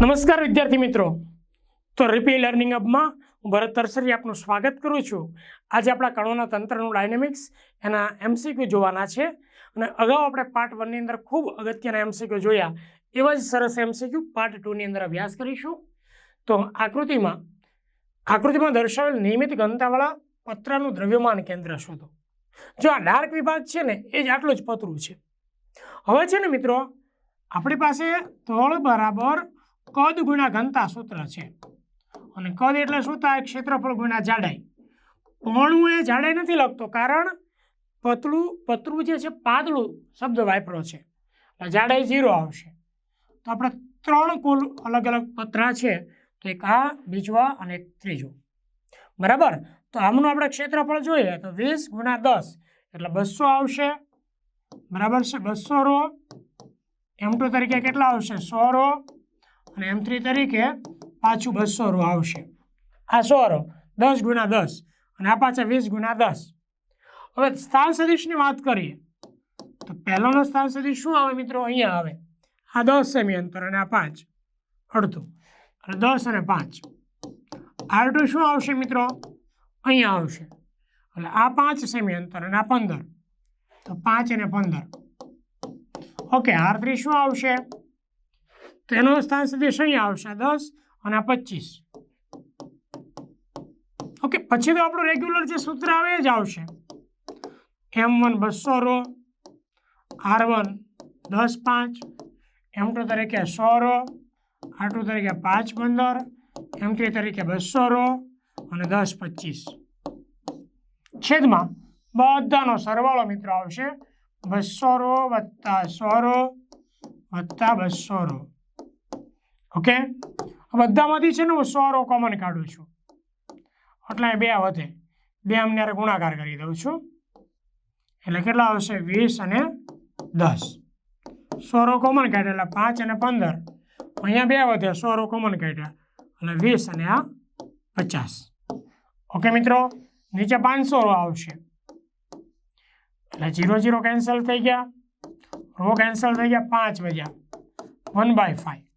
નમસ્કાર વિદ્યાર્થી મિત્રો. તો રિપી લર્નિંગ હબમાં હું ભરત તરસરી આપનું સ્વાગત કરું છું. આજે આપણા કણોના તંત્રનું ડાયનેમિક્સ એના એમસીક્યુ જોવાના છે. અને અગાઉ આપણે પાર્ટ વનની અંદર ખૂબ અગત્યના એમસીક્યુ જોયા. એવા જ સરસ એમસીક્યુ પાર્ટ ટુની અંદર અભ્યાસ કરીશું. તો આકૃતિમાં આકૃતિમાં દર્શાવેલ નિયમિત ઘનતાવાળા પતરાનું દ્રવ્યમાન કેન્દ્ર શોધો. જો આ ડાર્ક વિભાગ છે ને, એ જ આટલું જ પતરું છે. હવે છે ને મિત્રો, આપણી પાસે તળ બરાબર કદ ગુણ્યા ઘનતા સૂત્ર છે. અને કદ એટલે શું થાય? ક્ષેત્રફળ ગુણ્યા જાડાઈ. પહોળું એ જાડાઈ નથી લખતો કારણ પતળું પતરું જે છે, પાતળું શબ્દ વાપરો છે. એટલે જાડાઈ ઝીરો આવશે. તો આપણે ત્રણ કુલ અલગ અલગ પતરા છે, તો એક આ, બીજો અને એક ત્રીજો. બરાબર? તો આમનું આપણે ક્ષેત્રફળ જોઈએ તો વીસ ગુણ્યા દસ એટલે બસો આવશે. બરાબર છે? બસો રો. એમ ટુ તરીકે કેટલા આવશે? સો રો. અને એમ થ્રી તરીકે પાછું બસો રો આવશે. આ સો રો દસ ગુણા દસ અને આ પાછા વીસ ગુણા દસ. હવે સ્થાન સદીશની વાત કરીએ, તો પહેલાનો સ્થાન સદીશ શું આવે મિત્રો? અહીંયા આવે. આ દસ સેમી અંતર અને આ પાંચ. અડધું. અને દસ અને પાંચ. આર ટુ શું આવશે મિત્રો? અહીંયા આવશે. એટલે આ પાંચ સેમી અંતર અને આ પંદર. તો પાંચ અને પંદર. ઓકે આર થ્રી શું આવશે? તો એનો સ્થાન સદિશ અહીંયા આવશે, દસ અને પચીસ. ઓકે, પછી તો આપણું રેગ્યુલર જે સૂત્ર આવે એ જ આવશે. એમ વન બસો રો આર વન દસ પાંચ એમ ટુ તરીકે સો રો આર ટુ તરીકે પાંચ પંદર એમ થ્રી તરીકે બસો રો અને દસ પચીસ. છેદમાં બધાનો સરવાળો મિત્રો આવશે બસો રો વત્તા સો રો વત્તા બસો રો. ઓકે? બધામાંથી છે ને હું સો રો કોમન કાઢું છું. એટલે બે વધે. બે અમને ગુણાકાર કરી દઉં છું. એટલે કેટલા આવશે? વીસ અને દસ. સોરો કોમન કાઢ્યા, એટલે પાંચ અને પંદર. અહીંયા બે વધે, સો રો કોમન કાઢ્યા. એટલે વીસ અને આ પચાસ. ઓકે મિત્રો? નીચે પાંચસો રો આવશે. એટલે જીરો જીરો કેન્સલ થઈ ગયા. રો કેન્સલ થઈ ગયા, પાંચ વધ્યા. વન બાય ફાઈવ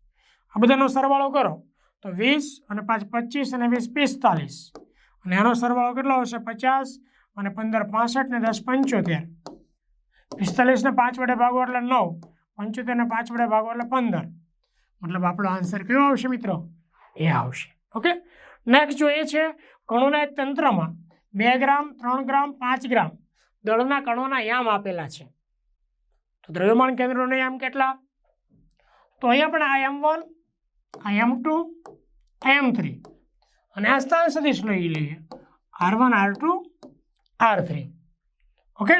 આ બધાનો સરવાળો કરો. તો વીસ અને પાંચ પચીસ અને વીસ પિસ્તાલીસ. અને આનો સરવાળો કેટલો આવશે? પચાસ અને પંદર પાસઠ ને દસ પંચોતેર. પિસ્તાલીસને પાંચ વડે ભાગો એટલે નવ. પંચોતેરને પાંચ વડે ભાગો એટલે પંદર. મતલબ આપણો આન્સર કયો આવશે મિત્રો? એ આવશે. ઓકે? નેક્સ્ટ એ છે, કણોના એક તંત્રમાં બે ગ્રામ, ત્રણ ગ્રામ, પાંચ ગ્રામ દળના કણોના યામ આપેલા છે. તો દ્રવ્યમાન કેન્દ્રોના યામ કેટલા? તો અહીંયા પણ આ એમ વન આ એમ ટુ એમ થ્રી અને આ સ્થાન સદીશ લઈ લઈએ. R one R two R three okay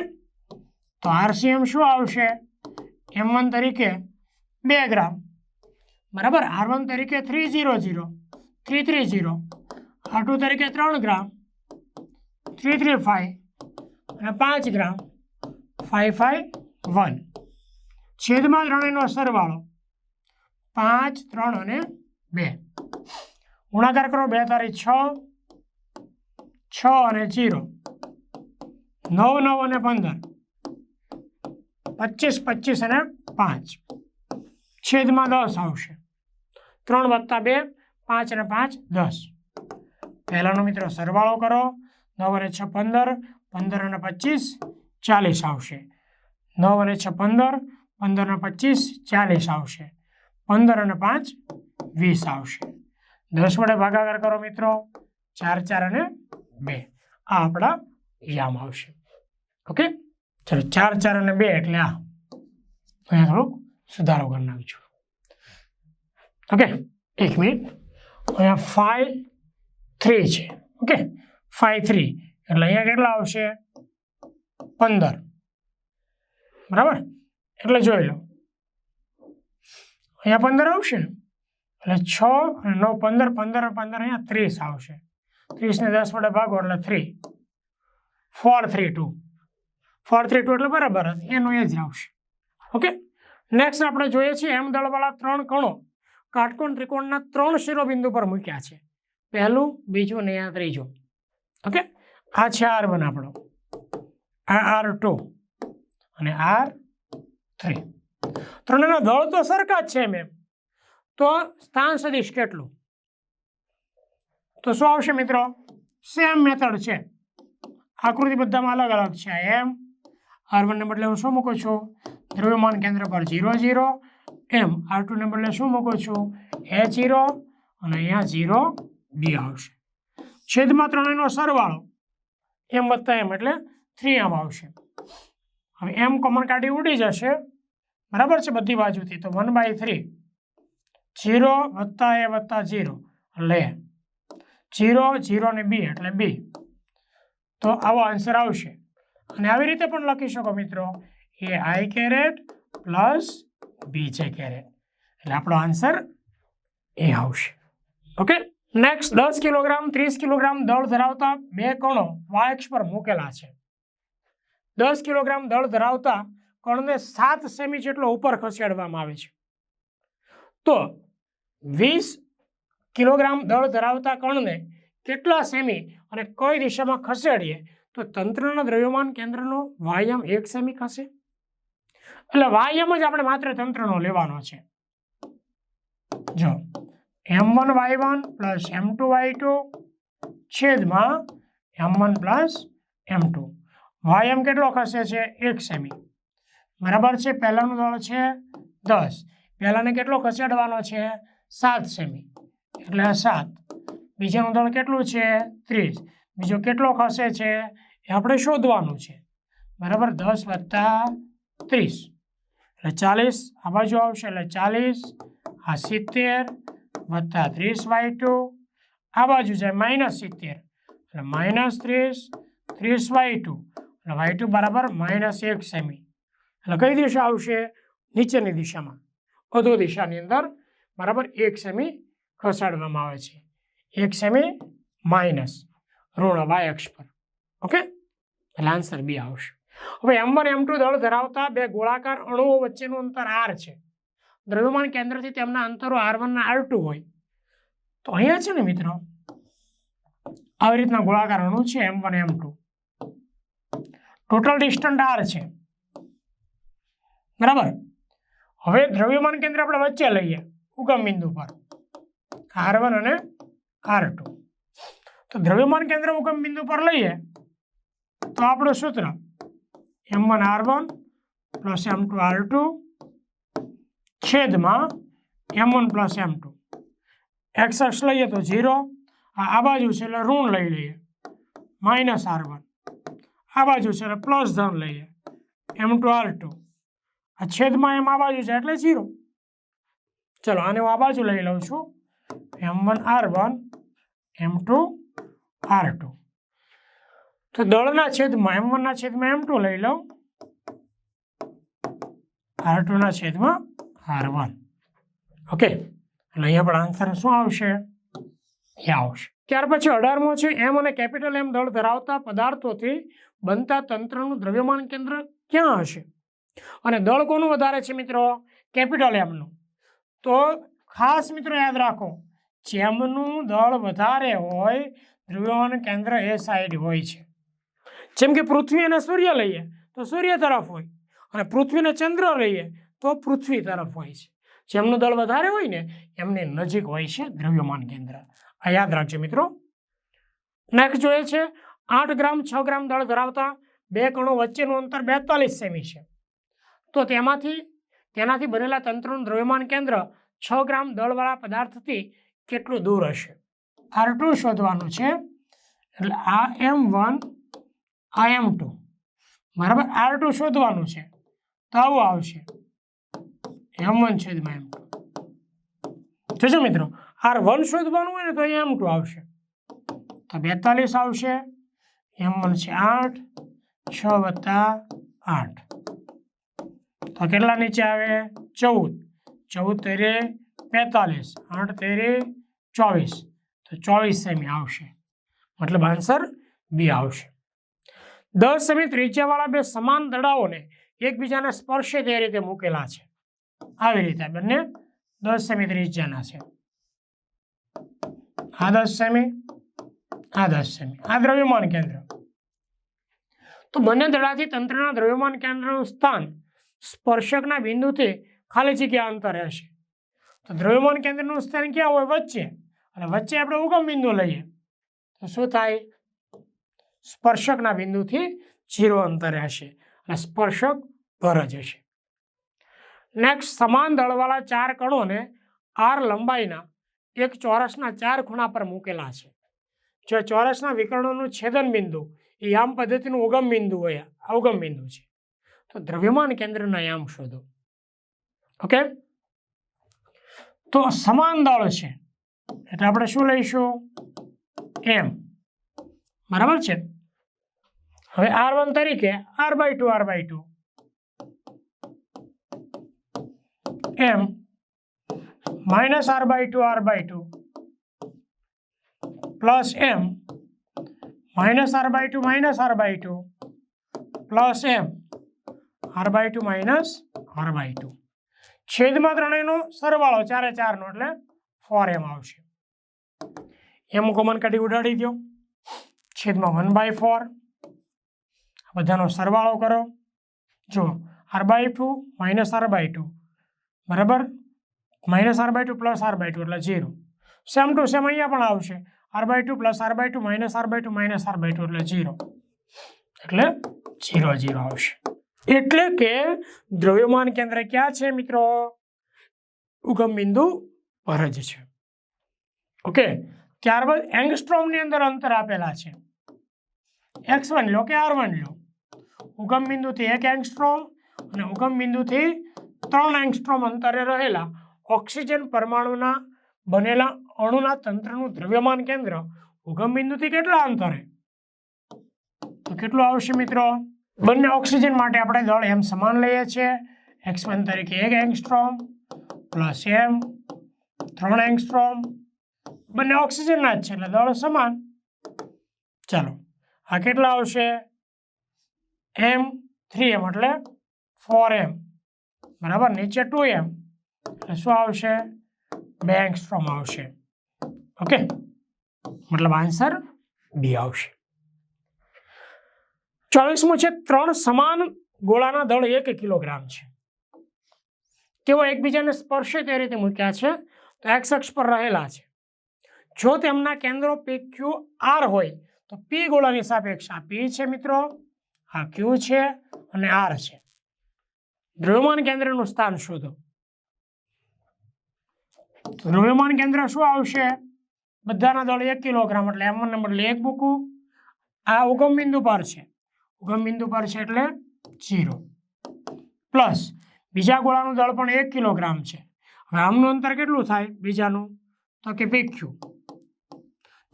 તો આરસીએમ શું આવશે? એમ વન તરીકે બે ગ્રામ. બરાબર? આર વન તરીકે three zero zero three three zero R two તરીકે ત્રણ ગ્રામ થ્રી થ્રી ફાઈવ અને પાંચ ગ્રામ ફાઈવ ફાઈવ વન છેદમાં ત્રણેયનો સરવાળો પાંચ, ત્રણ અને બે. ગુણાકાર કરો, બે તારીખ છ છ અને જીરો. નવ નવ અને પંદર. પચીસ પચીસ અને પાંચ. છેદમાં દસ આવશે. ત્રણ વત્તા બે, પાંચ અને પાંચ, દસ. પહેલાનો મિત્રો સરવાળો કરો. નવ અને છ પંદર પંદર અને પચીસ, ચાલીસ આવશે. નવ અને છ પંદર પંદર અને પચીસ, ચાલીસ આવશે. પંદર અને પાંચ વીસ આવશે. દસ વડે ભાગાકાર કરો મિત્રો. ચાર ચાર અને બે. આ આપણા યામ આવશે. ઓકે? ચલો, ચાર ચાર અને બે એટલે આ. અહીંયા થોડુંક સુધારો કરી નાખજો. ઓકે? એક મિનિટ. અહીંયા ફાઈવ થ્રી છે. ઓકે? ફાઈવ થ્રી એટલે અહીંયા કેટલા આવશે? પંદર. બરાબર? એટલે જોઈ લો. અહીંયા પંદર આવશે એટલે છ અને નવ, પંદર પંદર પંદર અહીંયા ત્રીસ આવશે. ત્રીસને દસ વડે ભાગો એટલે three four three two four three two એટલે બરાબર એનું એ જ આવશે. ઓકે નેક્સ્ટ આપણે જોઈએ છીએ એમ દળવાળા ત્રણ કણો. કાટકોણ ત્રિકોણના ત્રણ શિરોબિંદુ પર મૂક્યા છે. પહેલું, બીજું ને આ ત્રીજું. ઓકે આ છે આર વન આપણો. આ આર ટુ અને આર થ્રી ત્રણેના દળ તો સરખા જ છે મેમ તો સ્થાન સદીશ કેટલું? તો શું આવશે મિત્રો? સેમ મેથડ છે. આકૃતિ બધામાં અલગ અલગ છે એમ. આર વનને બદલે હું શું મૂકું છું? દ્રવ્યમાન કેન્દ્ર પર ઝીરો ઝીરો એમ આર ટુને બદલે શું મૂકું છું? એ ઝીરો અને અહીંયા ઝીરો બી આવશે. છેદમાં ત્રણેયનો સરવાળો. એમ વત્તા એમ એટલે થ્રી એમ આવશે. હવે એમ કોમન કાઢી ઉડી જશે. બરાબર છે બધી બાજુથી? તો વન બાય થ્રી જીરો વત્તા એ વત્તા જીરો એટલે જીરો જીરો ને બી એટલે બી તો આવો આન્સર આવશે. અને આવી રીતે પણ લખી શકો મિત્રો. એ આઈ કેરેટ પ્લસ બી જે કેરેટ એટલે આપણો આન્સર એ આવશે. ઓકે નેક્સ્ટ દસ કિલોગ્રામ, ત્રીસ કિલોગ્રામ દળ ધરાવતા બે કણો વાયક્ષ પર મૂકેલા છે. દસ કિલોગ્રામ દળ ધરાવતા કણને સાત સેમી જેટલો ઉપર ખસેડવામાં આવે છે. તો વીસ કિલોગ્રામ દળ ધરાવતા કણને કેટલા સેમી અને કઈ દિશામાં ખસેડીએ તો તંત્રના દ્રવ્યમાન કેન્દ્રનો વાયમ એક સેમી ખસે. એટલે વાયમ જ આપણે માત્ર તંત્રનો લેવાનો છે. જો M one Y one plus M two Y two છેદમાં M one plus M two. વાયમ કેટલો ખસે છે? એક સેમી. બરાબર છે, પહેલાનું દળ છે દસ. પહેલાને કેટલો ખસેડવાનો છે? સાત સેમી. એટલે સાત. બીજાનું દળ કેટલું છે? ત્રીસ. બીજો કેટલો ખસે છે? એ આપણે શોધવાનું છે. બરાબર, દસ વત્તા ત્રીસ. એટલે ચાલીસ આ બાજુ આવશે, એટલે ચાલીસ, આ સિત્તેર વત્તા ત્રીસ વાય ટુ. આ બાજુ જાય માઇનસ સિત્તેર. એટલે માઇનસ ત્રીસ ત્રીસ વાય ટુ. એટલે વાય ટુ બરાબર માઇનસ એક સેમી. એટલે કઈ દિશા આવશે? નીચેની દિશામાં. અધો દિશાની અંદર બરાબર એક સેમી ખસાડવામાં આવે છે. એક સેમી માઇનસ ઋણ વાય અક્ષ પર. ઓકે એટલે આન્સર બી આવશે. હવે એમ વન એમ ટુ દળ ધરાવતા બે ગોળાકાર અણુઓ વચ્ચેનું અંતર આર છે. દ્રવ્યમાન કેન્દ્રથી તેમના અંતરો આર વન આર ટુ હોય. તો અહીંયા છે ને મિત્રો, આવી રીતના ગોળાકાર અણુ છે M one M two total distant R છે. બરાબર? હવે દ્રવ્યમાન કેન્દ્ર આપણે વચ્ચે લઈએ, ઉગમ બિંદુ પર. આર વન અને આર ટુ તો દ્રવ્યમાન કેન્દ્ર ઉગમ બિંદુ પર લઈએ, તો આપણું સૂત્ર M one R one plus M two R two છેદમાં M one plus M two X X લઈએ તો ઝીરો આ બાજુ છે એટલે ઋણ લઈ લઈએ માઇનસ આર વન આ બાજુ છે એટલે પ્લસ ધન લઈએ એમ ટુ આર ટુ આ છેદમાં એમ આ બાજુ છે એટલે ઝીરો ચલો, આને હું આ બાજુ લઈ લઉં છું. M one, R one, M two, R two. તો દળના છેદમાં, એમ વનના છેદમાં એમ ટુ લઈ લઉં. આર ટુના છેદમાં આર વન. ઓકે, એટલે અહીંયા પણ આન્સર શું આવશે? એ આવશે. ત્યાર પછી અઢારમો છે, એમ અને કેપિટલ એમ દળ ધરાવતા પદાર્થોથી બનતા તંત્રનું દ્રવ્યમાન કેન્દ્ર ક્યાં હશે? અને દળ કોનું વધારે છે મિત્રો? કેપિટલ એમનું તો ખાસ મિત્રો યાદ રાખો, જેમનું દળ વધારે હોય, દ્રવ્યમાન કેન્દ્ર એ સાઈડ હોય છે. જેમ કે પૃથ્વી અને સૂર્ય લઈએ, તો સૂર્ય તરફ હોય. અને પૃથ્વીને ચંદ્ર લઈએ, તો પૃથ્વી તરફ હોય છે. જેમનું દળ વધારે હોય ને, એમની નજીક હોય છે દ્રવ્યમાન કેન્દ્ર. આ યાદ રાખજો મિત્રો. નેક્સ્ટ જોઈએ છે, આઠ ગ્રામ છ ગ્રામ દળ ધરાવતા બે કણો વચ્ચેનું અંતર બેતાલીસ સેમી છે. તો તેમાંથી, તેનાથી બનેલા તંત્રનું દ્રવ્યમાન કેન્દ્ર છ ગ્રામ દળવાળા પદાર્થથી કેટલું દૂર હશે? આર ટુ શોધવાનું છે. એટલે આ એમ વન આ એમ ટુ બરાબર? આર ટુ શોધવાનું છે. તો આવું આવશે. એમ વન છેદમાં એમ ટુ જોજો મિત્રો? આર વન શોધવાનું હોય ને તો એમ ટુ આવશે. તો બેતાલીસ આવશે. એમ વન છે આઠ, છ વત્તા આઠ. તો કેટલા નીચે આવે? ચૌદ. ચૌદ તેરે બેતાલીસ આઠ તેરે ચોવીસ. તો ચોવીસ સેમી આવશે. મતલબ આન્સર બી આવશે. દસ સેમી ત્રિજ્યાવાળા બે સમાન દડાઓને એકબીજાને સ્પર્શે તે રીતે મૂકેલા છે. આવી રીતે બંને દસ સેમી ત્રિજ્યાના છે. આ દસ સેમી, આ દસ સેમી. આ દ્રવ્યમાન કેન્દ્ર. તો બંને દડાથી તંત્રના દ્રવ્યમાન કેન્દ્રનું સ્થાન સ્પર્શકના બિંદુથી ખાલી જગ્યા અંતર રહેશે. તો દ્રવ્યમાન કેન્દ્રનું સ્થાન ક્યાં હોય? વચ્ચે. અને વચ્ચે આપણે ઉગમ બિંદુ લઈએ. તો શું થાય? સ્પર્શકના બિંદુથી જીરો અંતર રહેશે અને સ્પર્શક ભર જ હશે નેક્સ્ટ સમાન દળવાળા ચાર કણોને આર લંબાઈના એક ચોરસના ચાર ખૂણા પર મૂકેલા છે. જો ચોરસના વિકર્ણોનું છેદન બિંદુ એ યામ પદ્ધતિનું ઉગમ બિંદુ હોય અવગમ બિંદુ છે. તો દ્રવ્યમાન કેન્દ્રનો યામ શોધો. ઓકે? તો સમાન દળ છે. એટલે આપણે શું લઈશું? એમ. બરાબર છે? હવે આર વન તરીકે R by two, R by two. M. Minus R by two, R by two. Plus M. Minus R by two, minus R by two. Plus M. R by two minus R by two છેદમાં ત્રણેયનો સરવાળો ચારે ચારનો એટલે four એમ આવશે એમ common કાઢી ઉડાડી દો છેદમાં વન બાય ફોર બધાનો સરવાળો કરો જો R by two minus R by two બરાબર minus R by two plus R by two એટલે ઝીરો સેમ ટુ સેમ અહીંયા પણ આવશે R by two plus R by two minus R by two minus R by two એટલે zero એટલે zero zero આવશે એટલે કે દ્રવ્યમાન કેન્દ્ર ક્યાં છે મિત્રો? ઉગમ બિંદુ પર છે. ઓકે ત્યારબાદ એંગસ્ટ્રોમની અંદર અંતર આપેલા છે. એક્સ વન લો કે આર વન લો? ઉગમ બિંદુથી એક એંગસ્ટ્રોમ અને ઉગમ બિંદુથી ત્રણ એંગસ્ટ્રોમ અંતરે રહેલા ઓક્સિજન પરમાણુના બનેલા અણુના તંત્રનું દ્રવ્યમાન કેન્દ્ર ઉગમ બિંદુથી કેટલા અંતરે? તો કેટલું આવશે મિત્રો? બંને ઓક્સિજન માટે આપણે દળ એમ સમાન લઈએ છીએ. એક્સ વન તરીકે એક એંગસ્ટ્રોમ પ્લસ એમ ત્રણ એંગસ્ટ્રોમ. બંને ઓક્સિજનના જ છે એટલે દળ સમાન. ચાલો, આ કેટલા આવશે? એમ થ્રી એમ એટલે ફોર એમ બરાબર? નીચે ટુ એમ એટલે શું આવશે? બે એંગસ્ટ્રોમ આવશે. ઓકે? મતલબ આન્સર બી આવશે. ચોવીસમું છે, ત્રણ સમાન ગોળાના દળ એક કિલોગ્રામ છે. તેઓ એકબીજાને સ્પર્શે તે રીતે મૂક્યા છે? તો એક્સ અક્ષ પર રહેલા છે. જો તેમના કેન્દ્રો પી ક્યુ આર હોય, તો પી ગોળાની સાપેક્ષ આ પી છે મિત્રો, આ ક્યુ છે અને આર છે. દ્રવ્યમાન કેન્દ્રનું સ્થાન શોધો. દ્રવ્યમાન કેન્દ્ર શું આવશે? બધાના દળ એક કિલોગ્રામ, એટલે એમ નંબર એટલે એક મૂકું. આ ઉગમ બિંદુ પર છે. ઉગમ બિંદુ પર છે એટલે જીરો. પ્લસ બીજા ગોળાનું દળ પણ એક કિલોગ્રામ છે. હવે આમનું અંતર કેટલું થાય? બીજાનું? તો કે પીક્યુ.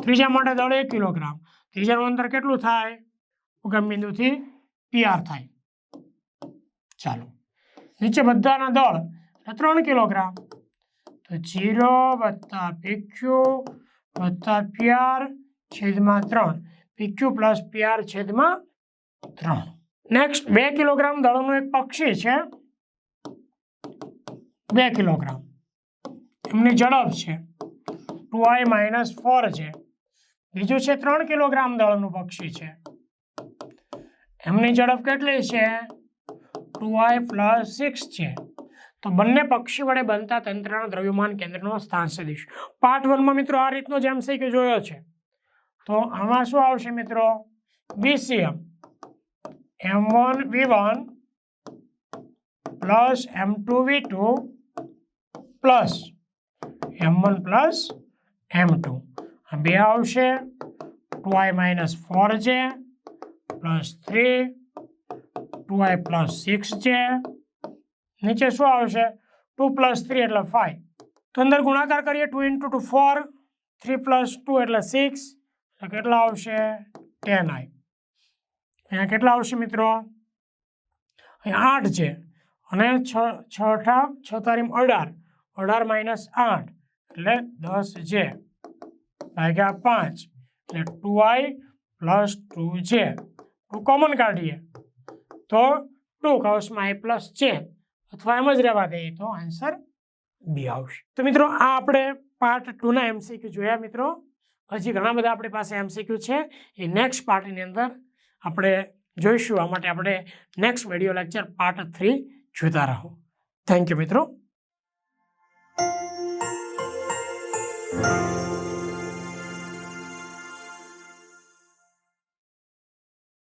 ત્રીજા માટે દળ એક કિલોગ્રામ. ત્રીજાનું અંતર કેટલું થાય? ઉગમ બિંદુથી પીઆર થાય. ચાલો. નીચે બધાના દળ ત્રણ કિલોગ્રામ. તો જીરો વત્તા પીક્યુ વત્તા પીઆર છેદમાં ત્રણ. પીક્યુ પ્લસ પીઆર છેદમાં ત્રણ. નેક્સ્ટ બે કિલોગ્રામ દળનું એક પક્ષી છે. બે કિલોગ્રામ એમની ઝડપ છે. ટુ આઈ માઇનસ ફોર છે. બીજું છે ત્રણ કિલોગ્રામ દળનું પક્ષી છે. એમની ઝડપ કેટલી છે? ટુ આઈ પ્લસ સિક્સ છે. તો બંને પક્ષી વડે બનતા તંત્રના દ્રવ્યમાન કેન્દ્રનો સ્થાન સદીશ. પાર્ટ વનમાં મિત્રો આ રીતનો જેમ એમસીક્યુ જોયો છે. તો આમાં શું આવશે મિત્રો? BCM M one V one plus M two V two plus M one plus M two બે આવશે. ટુ આઈ માઇનસ ફોર છે, plus three, two I plus six છે. નીચે શું આવશે? ટુ પ્લસ થ્રી એટલે ફાઈવ. તો અંદર ગુણાકાર કરીએ, two into two four, three plus two એટલે સિક્સ. એટલે કેટલા આવશે? Ten I. અહીંયા કેટલા આવશે મિત્રો? અહીંયા આઠ છે. અને છ છ અઠા, છ તારીમ અઢાર. અઢાર માઇનસ આઠ એટલે દસ છે ભાગ્યા પાંચ એટલે ટુ આઈ પ્લસ ટુ છે ટુ કોમન કાઢીએ. તો ટુ કૌશમાં આઈ પ્લસ છે અથવા એમ જ રહેવા દઈએ તો આન્સર બી આવશે. તો મિત્રો, આ આપણે પાર્ટ ટુના એમસીક્યુ જોયા મિત્રો. હજી ઘણા બધા આપણી પાસે એમસીક્યુ છે. એ નેક્સ્ટ પાર્ટની અંદર આપણે જોઈશું. આ માટે આપણે next video lecture part three જોતા રહો. થેન્ક યુ મિત્રો.